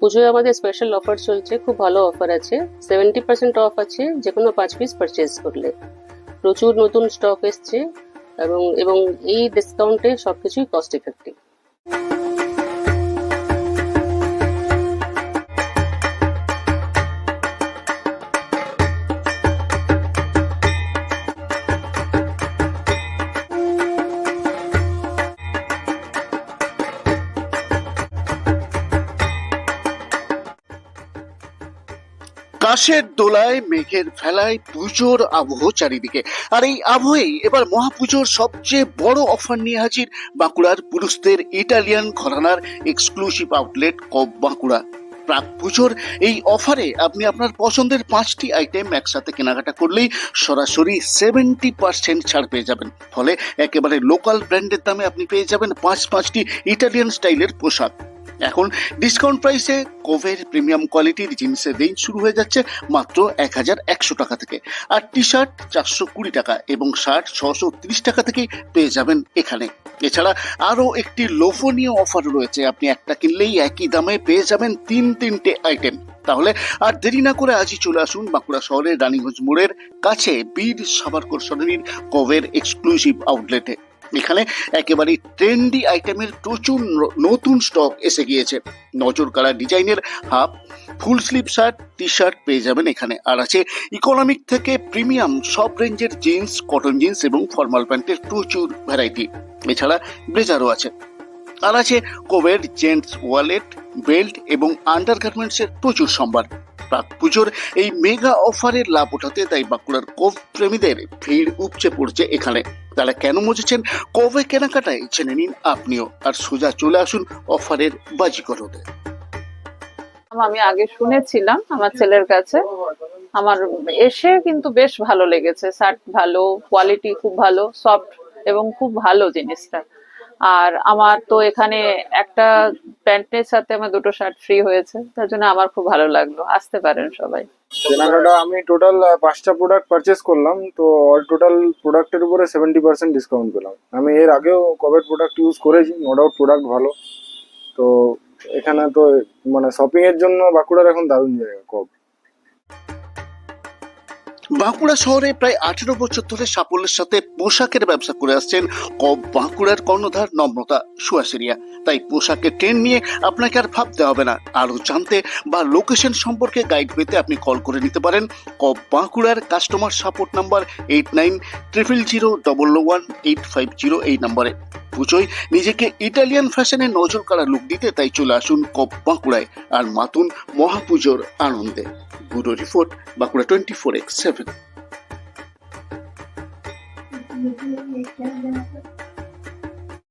পুজোয় আমাদের special offer চলছে, খুব ভালো অফার আছে। সেভেন্টি পার্সেন্ট অফ আছে যে কোনো পাঁচ পিস পারচেজ করলে। প্রচুর নতুন স্টক এসছে, এবং এবং এই ডিসকাউন্টে সব কিছুই কস্ট এফেক্টিভ কাশের দোলায় মেঘের ফেলায় পুজোর আবহ চারিদিকে। আর এই আবহেই এবার মহাপুজোর সবচেয়ে বড় অফার নিয়ে হাজির বাঁকুড়ার পুরুষদের ইটালিয়ান ঘরানার এক্সক্লুসিভ আউটলেট কব বাঁকুড়া। প্রাক পুজোর এই অফারে আপনি আপনার পছন্দের পাঁচটি আইটেম একসাথে কেনাকাটা করলেই সরাসরি সেভেন্টি পার্সেন্ট ছাড় পেয়ে যাবেন। ফলে একেবারে লোকাল ব্র্যান্ডের দামে আপনি পেয়ে যাবেন পাঁচ পাঁচটি ইটালিয়ান স্টাইলের পোশাক। এখন ডিসকাউন্ট প্রাইসে কোভের প্রিমিয়াম কোয়ালিটির জিন্সের রেঞ্জ শুরু হয়ে যাচ্ছে মাত্র এক হাজার একশো টাকা থেকে। আর টি শার্ট চারশো কুড়ি টাকা এবং শার্ট ছশো তিরিশ টাকা থেকেই পেয়ে যাবেন এখানে। এছাড়া আরও একটি লোভনীয় অফার রয়েছে। আপনি একটা কিনলেই একই দামে পেয়ে যাবেন তিন তিনটে আইটেম তাহলে আর দেরি না করে আজই চলে আসুন বাঁকুড়া শহরের রানীগঞ্জ মোড়ের কাছে বীর সাবারকর সরণির কোভের এক্সক্লুসিভ আউটলেটে এখানে একেবারে ট্রেন্ডি আইটেমের প্রচুর নতুন স্টক এসে গিয়েছে। নজর কাড়া ডিজাইনের half full sleeve shirt T shirt পেয়ে যাবেন এখানে। আর আছে ইকোনমিক থেকে প্রিমিয়াম সব রেঞ্জের জিন্স কটন জিন্স এবং ফর্মাল প্যান্টের প্রচুর ভ্যারাইটি এছাড়া ব্লেজারও আছে। আর আছে কোভের জেন্টস ওয়ালেট বেল্ট এবং আন্ডার গার্মেন্টসের প্রচুর সম্ভার। প্রাক পুজোর এই মেগা অফারের লাভ ওঠাতে তাই বাঁকুড়ার কোভ প্রেমীদের ভিড় উপচে পড়ছে এখানে। তারা কেন মজেছেন? কোভে কেনাকাটায় জেনে নিন আপনিও। আর সোজা চলে আসুন অফারের বাজিকর আমি আগে শুনেছিলাম আমার ছেলের কাছে। আমার এসে কিন্তু বেশ ভালো লেগেছে। শার্ট ভালো, কোয়ালিটি খুব ভালো, সফট এবং খুব ভালো জিনিসটা। আর আমার তো এখানে একটা প্যান্টের সাথে আমার দুটো শার্ট ফ্রি হয়েছে, তার জন্য আমার খুব ভালো লাগল। আসতে পারেন সবাই। আমি টোটাল পাঁচটা প্রোডাক্ট পারচেস করলাম, তো অল টোটাল প্রোডাক্টের উপরে সেভেন্টি পার্সেন্ট ডিসকাউন্ট পেলাম। আমি এর আগেও কবে প্রোডাক্ট ইউজ করেছি নো ডাউট প্রোডাক্ট ভালো। তো এখানে তো মানে শপিং এর জন্য বাঁকুড়ার এখন দারুণ জায়গা কব বাঁকুড়া শহরে প্রায় আঠেরো বছর ধরে সাফল্যের সাথে পোশাকের ব্যবসা করে আসছেন বাঁকুড়ার কর্ণধার নম্রতা সুয়াসেরিয়া। তাই পোশাকের ট্রেন্ড নিয়ে আপনাকে আর ভাবতে হবে না। আরও জানতে বা লোকেশন সম্পর্কে গাইড পেতে আপনি কল করে নিতে পারেন কব বাঁকুড়ার customer support number eight nine triple zero double one eight five zero এই নম্বরে পুজোয় নিজেকে ইটালিয়ান ফ্যাশনে নজর কাড়া লুক দিতে তাই চলে আসুন কপ বাঁকুড়ায় আর মাতুন মহাপুজোর আনন্দে। Bureau report Bankura twenty four X seven.